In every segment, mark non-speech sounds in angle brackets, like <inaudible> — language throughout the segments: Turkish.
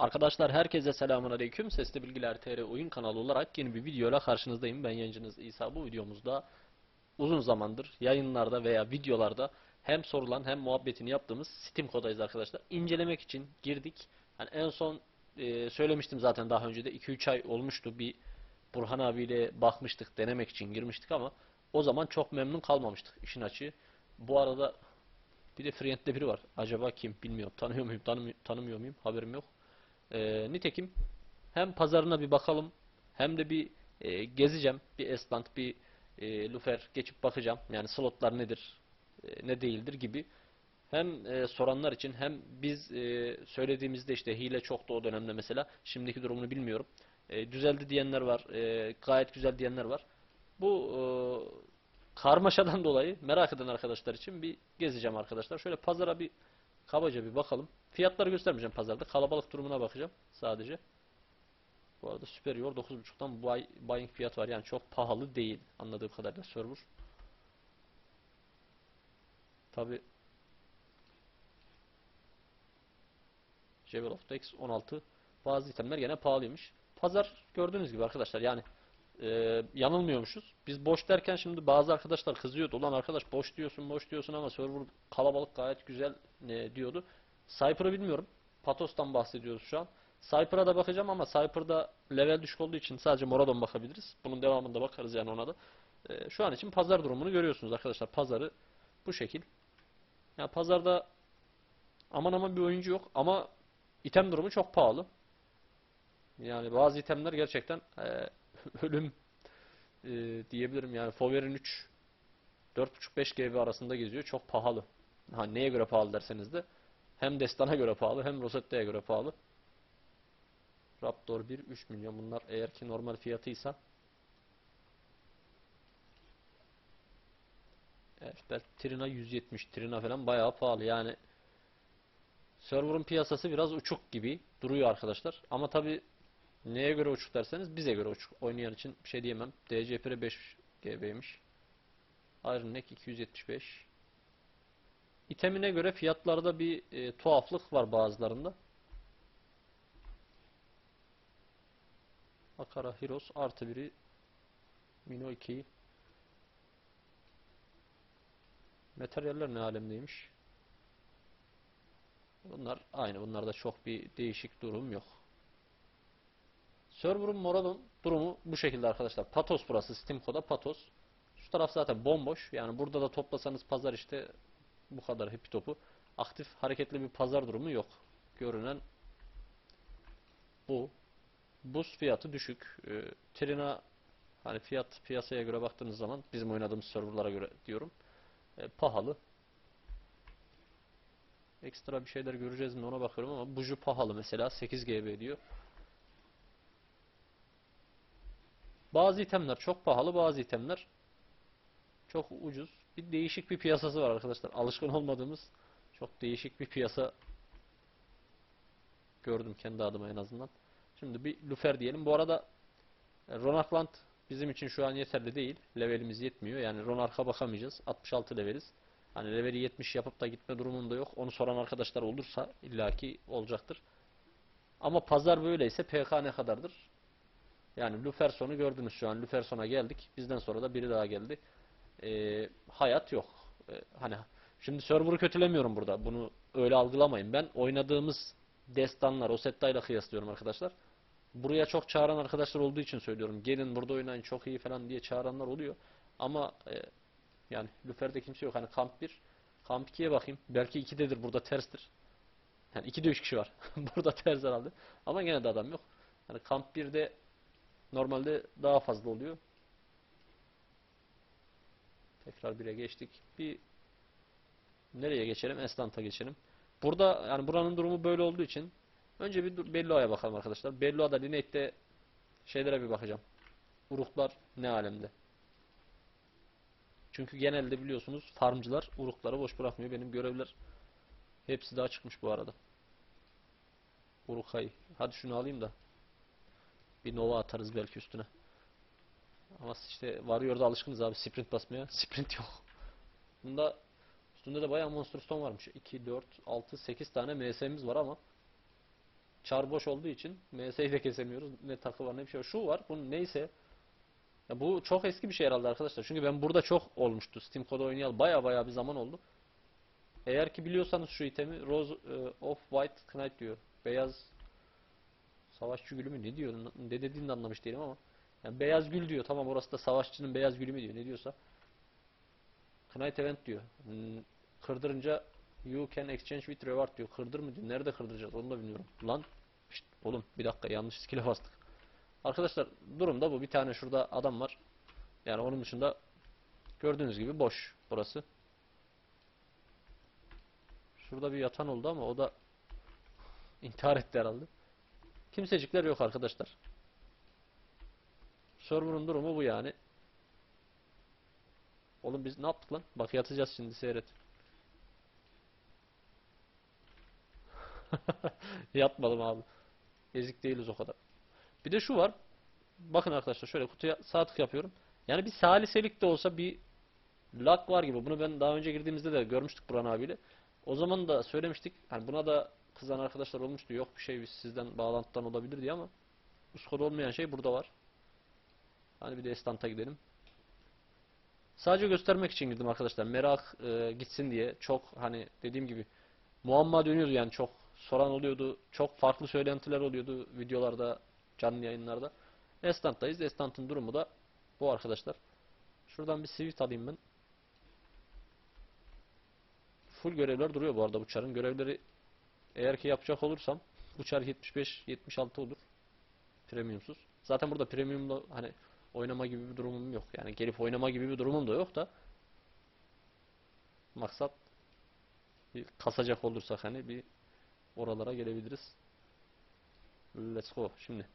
Arkadaşlar herkese selamun aleyküm. Sesli Bilgiler TR oyun kanalı olarak yeni bir videoyla karşınızdayım. Ben yayıncınız İsa. Bu videomuzda uzun zamandır yayınlarda veya videolarda hem sorulan hem muhabbetini yaptığımız Steam kodayız arkadaşlar. İncelemek için girdik. Hani en son e, söylemiştim zaten daha önce de 2-3 ay olmuştu bir Burhan abiyle bakmıştık, denemek için girmiştik ama o zaman çok memnun kalmamıştık işin açığı. Bu arada bir de Friend'de biri var. Acaba kim bilmiyorum. Tanıyor muyum, tanımıyor muyum? Haberim yok. Ee, nitekim hem pazarına bir bakalım hem de bir e, gezeceğim. Bir Esland, bir e, Lufer geçip bakacağım. Yani slotlar nedir, e, ne değildir gibi. Hem e, soranlar için hem biz e, söylediğimizde işte hile çoktu o dönemde mesela. Şimdiki durumunu bilmiyorum. E, düzeldi diyenler var. e, gayet güzel diyenler var. Bu e, karmaşadan <laughs> dolayı merak eden arkadaşlar için bir gezeceğim arkadaşlar. Şöyle pazara bir kabaca bir bakalım. Fiyatları göstermeyeceğim pazarda. Kalabalık durumuna bakacağım sadece. Bu arada Superior 9.5'tan buy, buying fiyat var. Yani çok pahalı değil anladığım kadarıyla server. Tabi Jewel of Dex 16 bazı itemler gene pahalıymış. Pazar gördüğünüz gibi arkadaşlar yani e, yanılmıyormuşuz. Biz boş derken şimdi bazı arkadaşlar kızıyordu. Ulan arkadaş boş diyorsun boş diyorsun ama server kalabalık gayet güzel e, diyordu. Cypher'ı bilmiyorum. Patos'tan bahsediyoruz şu an. Cypher'a da bakacağım ama Cypher'da level düşük olduğu için sadece Moradon bakabiliriz. Bunun devamında bakarız yani ona da. E, şu an için pazar durumunu görüyorsunuz arkadaşlar. Pazarı bu şekil. Ya pazarda aman aman bir oyuncu yok ama item durumu çok pahalı. Yani bazı itemler gerçekten e, <laughs> ölüm e, diyebilirim yani Fover'in 3 4.5-5 GB arasında geziyor. Çok pahalı. Ha, neye göre pahalı derseniz de hem Destan'a göre pahalı hem Rosetta'ya göre pahalı. Raptor 1 3 milyon bunlar eğer ki normal fiyatıysa Evet, Trina 170, Trina falan bayağı pahalı. Yani server'ın piyasası biraz uçuk gibi duruyor arkadaşlar. Ama tabi neye göre uçuk derseniz bize göre uçuk. Oynayan için bir şey diyemem. DCPR 5 GB'ymiş. Iron Neck 275. İtemine göre fiyatlarda bir e, tuhaflık var bazılarında. Akara Heroes artı biri Mino 2'yi Materyaller ne alemdeymiş? Bunlar aynı. Bunlarda çok bir değişik durum yok. Server'ın Moradon durumu bu şekilde arkadaşlar. Patos burası. Steam koda Patos. Şu taraf zaten bomboş. Yani burada da toplasanız pazar işte bu kadar happy topu. Aktif hareketli bir pazar durumu yok. Görünen bu. Buz fiyatı düşük. Ee, Trina hani fiyat piyasaya göre baktığınız zaman bizim oynadığımız serverlara göre diyorum. e, pahalı. Ekstra bir şeyler göreceğiz mi ona bakıyorum ama buju pahalı mesela 8 GB diyor. Bazı itemler çok pahalı, bazı itemler çok ucuz. Bir değişik bir piyasası var arkadaşlar. Alışkın olmadığımız çok değişik bir piyasa gördüm kendi adıma en azından. Şimdi bir Lufer diyelim. Bu arada e, Ronarkland bizim için şu an yeterli değil. Levelimiz yetmiyor. Yani Ronark'a bakamayacağız. 66 leveliz. Hani leveli 70 yapıp da gitme durumunda yok. Onu soran arkadaşlar olursa illaki olacaktır. Ama pazar böyleyse PK ne kadardır? Yani Luferson'u gördünüz şu an. Luferson'a geldik. Bizden sonra da biri daha geldi. Ee, hayat yok. Ee, hani şimdi server'ı kötülemiyorum burada. Bunu öyle algılamayın. Ben oynadığımız destanlar, Osetta ile kıyaslıyorum arkadaşlar. Buraya çok çağıran arkadaşlar olduğu için söylüyorum. Gelin burada oynayın çok iyi falan diye çağıranlar oluyor. Ama e, yani Lüfer'de kimse yok. Hani kamp 1, kamp 2'ye bakayım. Belki 2'dedir burada terstir. Yani 2'de 3 kişi var. <laughs> burada ters herhalde. Ama gene de adam yok. Hani kamp 1'de normalde daha fazla oluyor. Tekrar 1'e geçtik. Bir nereye geçelim? Eslant'a geçelim. Burada yani buranın durumu böyle olduğu için önce bir Belloa'ya bakalım arkadaşlar. Belloa'da Lineate'de şeylere bir bakacağım. Uruklar ne alemde? Çünkü genelde biliyorsunuz farmcılar urukları boş bırakmıyor. Benim görevler hepsi daha çıkmış bu arada. Urukay. Hadi şunu alayım da bir Nova atarız belki üstüne. Ama işte Warrior'da alışkınız abi sprint basmaya. <laughs> Sprint yok. Bunda üstünde de bayağı Monster Stone varmış. 2, 4, 6, 8 tane MS'miz var ama Çar boş olduğu için MS'yi de kesemiyoruz. Ne takı var ne bir şey var. Şu var. Bu neyse. Ya bu çok eski bir şey herhalde arkadaşlar. Çünkü ben burada çok olmuştu. Steam Code'da oynayalı baya baya bir zaman oldu. Eğer ki biliyorsanız şu itemi Rose e, of White Knight diyor. Beyaz savaşçı gülü mü ne diyor? Ne dediğini de anlamış değilim ama. Yani beyaz gül diyor. Tamam orası da savaşçının beyaz gülü mü diyor. Ne diyorsa. Knight Event diyor. Hmm, Kırdırınca you can exchange with reward diyor. Kırdır mı diyor. Nerede kırdıracağız onu da bilmiyorum. Lan şşt, oğlum bir dakika yanlış skill'e bastık. Arkadaşlar durum da bu. Bir tane şurada adam var. Yani onun dışında gördüğünüz gibi boş burası. Şurada bir yatan oldu ama o da intihar etti herhalde. Kimsecikler yok arkadaşlar. Server'ın durumu bu yani. Oğlum biz ne yaptık lan? Bak yatacağız şimdi seyret. <laughs> Yatmadım abi. Ezik değiliz o kadar. Bir de şu var. Bakın arkadaşlar şöyle kutuya sağ tık yapıyorum. Yani bir saliselik de olsa bir lag var gibi. Bunu ben daha önce girdiğimizde de görmüştük Buran abiyle. O zaman da söylemiştik. Hani buna da kızan arkadaşlar olmuştu. Yok bir şey biz sizden bağlantıdan olabilir diye ama Usko'da olmayan şey burada var. Hani bir de Estant'a gidelim. Sadece göstermek için girdim arkadaşlar. Merak e, gitsin diye. Çok hani dediğim gibi muamma dönüyordu yani çok soran oluyordu. Çok farklı söylentiler oluyordu videolarda, canlı yayınlarda. Estant'tayız. Estant'ın durumu da bu arkadaşlar. Şuradan bir Swift alayım ben. Full görevler duruyor bu arada bu çarın. Görevleri eğer ki yapacak olursam bu çar 75-76 olur. Premiumsuz. Zaten burada premiumla hani oynama gibi bir durumum yok. Yani gelip oynama gibi bir durumum da yok da maksat bir kasacak olursak hani bir oralara gelebiliriz. Let's go. Şimdi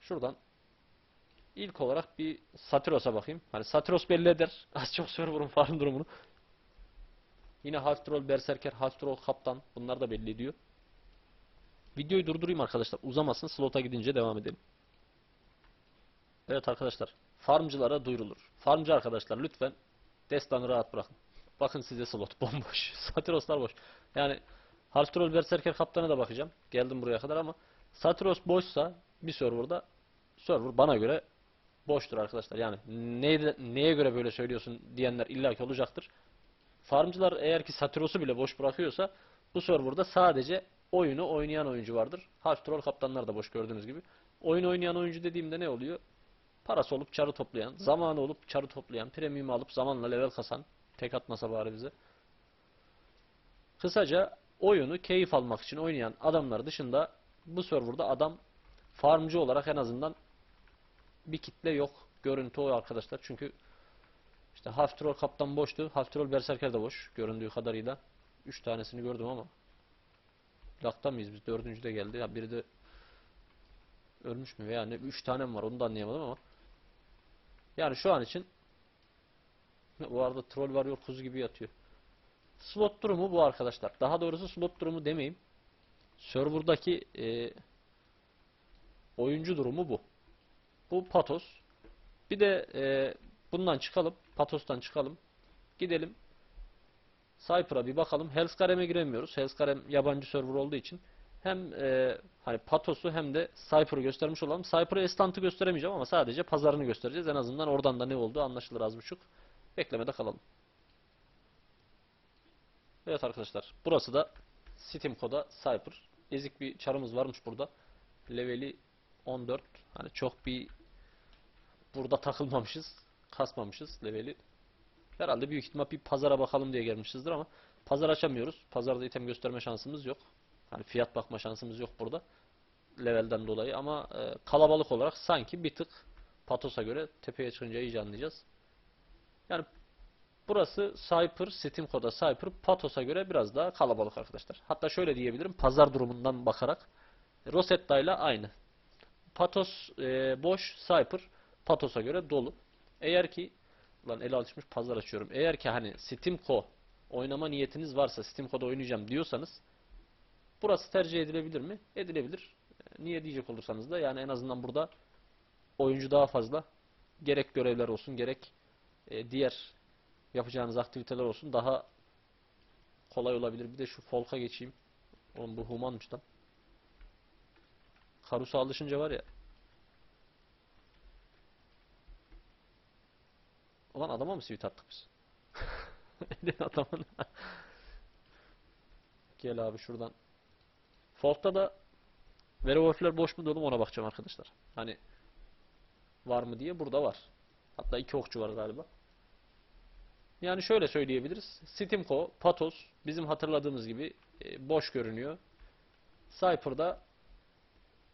şuradan ilk olarak bir Satiros'a bakayım. Hani Satiros belli eder. <laughs> Az çok server'ın farm durumunu. Yine Halftroll, Berserker, Halftroll, Kaptan. Bunlar da belli ediyor. Videoyu durdurayım arkadaşlar. Uzamasın. Slota gidince devam edelim. Evet arkadaşlar. Farmcılara duyurulur. Farmcı arkadaşlar lütfen destanı rahat bırakın. Bakın size slot <laughs> bomboş. Satiroslar boş. Yani Halftroll, Berserker, Kaptan'a da bakacağım. Geldim buraya kadar ama Satiros boşsa bir serverda server bana göre boştur arkadaşlar. Yani neye, neye göre böyle söylüyorsun diyenler illaki olacaktır. Farmcılar eğer ki Satiros'u bile boş bırakıyorsa bu serverda sadece oyunu oynayan oyuncu vardır. Half troll kaptanlar da boş gördüğünüz gibi. Oyun oynayan oyuncu dediğimde ne oluyor? Parası olup çarı toplayan, zamanı olup çarı toplayan, premium alıp zamanla level kasan, tek atmasa bari bize. Kısaca oyunu keyif almak için oynayan adamlar dışında bu serverda adam farmcı olarak en azından bir kitle yok. Görüntü o arkadaşlar. Çünkü işte Half Troll kaptan boştu. Half Troll Berserker de boş. Göründüğü kadarıyla. 3 tanesini gördüm ama. Lakta mıyız biz? Dördüncü de geldi. Ya biri de ölmüş mü veya ne? 3 tane mi var? Onu da anlayamadım ama. Yani şu an için <laughs> bu arada troll varıyor kuzu gibi yatıyor. Slot durumu bu arkadaşlar. Daha doğrusu slot durumu demeyeyim. Server'daki e, oyuncu durumu bu. Bu Patos. Bir de e, bundan çıkalım. Patos'tan çıkalım. Gidelim. Cypher'a bir bakalım. Hellscarem'e giremiyoruz. Hellscarem yabancı server olduğu için hem e, hani Patos'u hem de Cypher'ı göstermiş olalım. Cypher'ı Estant'ı gösteremeyeceğim ama sadece pazarını göstereceğiz. En azından oradan da ne olduğu anlaşılır az buçuk. Beklemede kalalım. Evet arkadaşlar. Burası da Steam Code'a Cypher. Ezik bir çarımız varmış burada. Leveli 14. Hani çok bir burada takılmamışız. Kasmamışız leveli. Herhalde büyük ihtimal bir pazara bakalım diye gelmişizdir ama pazar açamıyoruz. Pazarda item gösterme şansımız yok. Hani fiyat bakma şansımız yok burada. Levelden dolayı ama e, kalabalık olarak sanki bir tık Patos'a göre tepeye çıkınca iyice anlayacağız. Yani burası Cypher, Steam Code'a Cypher, Patos'a göre biraz daha kalabalık arkadaşlar. Hatta şöyle diyebilirim. Pazar durumundan bakarak Rosetta ile aynı. Patos e, boş, Cypher Patos'a göre dolu. Eğer ki lan ele alışmış pazar açıyorum. Eğer ki hani Steamco oynama niyetiniz varsa Steamco'da oynayacağım diyorsanız burası tercih edilebilir mi? Edilebilir. E, Niye diyecek olursanız da yani en azından burada oyuncu daha fazla. Gerek görevler olsun gerek e, diğer yapacağınız aktiviteler olsun daha kolay olabilir. Bir de şu folk'a geçeyim. Oğlum bu humanmış lan. Karusa alışınca var ya. Ulan adama mı sivit attık biz? <laughs> Elin adamın. Gel abi şuradan. Fault'ta da Werewolf'ler boş mu dolu ona bakacağım arkadaşlar. Hani var mı diye burada var. Hatta iki okçu var galiba. Yani şöyle söyleyebiliriz. Stimko, Patos bizim hatırladığımız gibi e, boş görünüyor. Cypher'da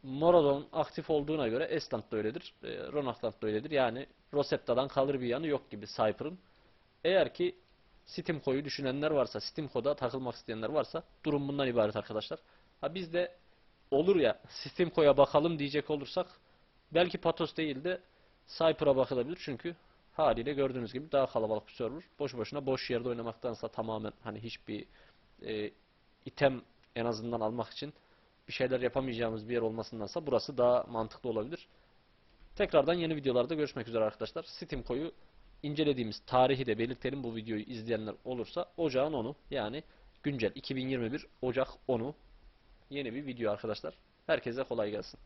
Moradon aktif olduğuna göre Estland da öyledir. E, Ronakland da öyledir. Yani Rosetta'dan kalır bir yanı yok gibi Cypher'ın. Eğer ki Stimko'yu düşünenler varsa, Stimko'da takılmak isteyenler varsa durum bundan ibaret arkadaşlar. Ha biz de olur ya Stimko'ya bakalım diyecek olursak belki Patos değil de Cypher'a bakılabilir çünkü haliyle gördüğünüz gibi daha kalabalık bir server. Boş boşuna boş yerde oynamaktansa tamamen hani hiçbir e, item en azından almak için bir şeyler yapamayacağımız bir yer olmasındansa burası daha mantıklı olabilir. Tekrardan yeni videolarda görüşmek üzere arkadaşlar. Stimko'yu incelediğimiz tarihi de belirtelim bu videoyu izleyenler olursa ocağın 10'u yani güncel 2021 Ocak 10'u yeni bir video arkadaşlar. Herkese kolay gelsin.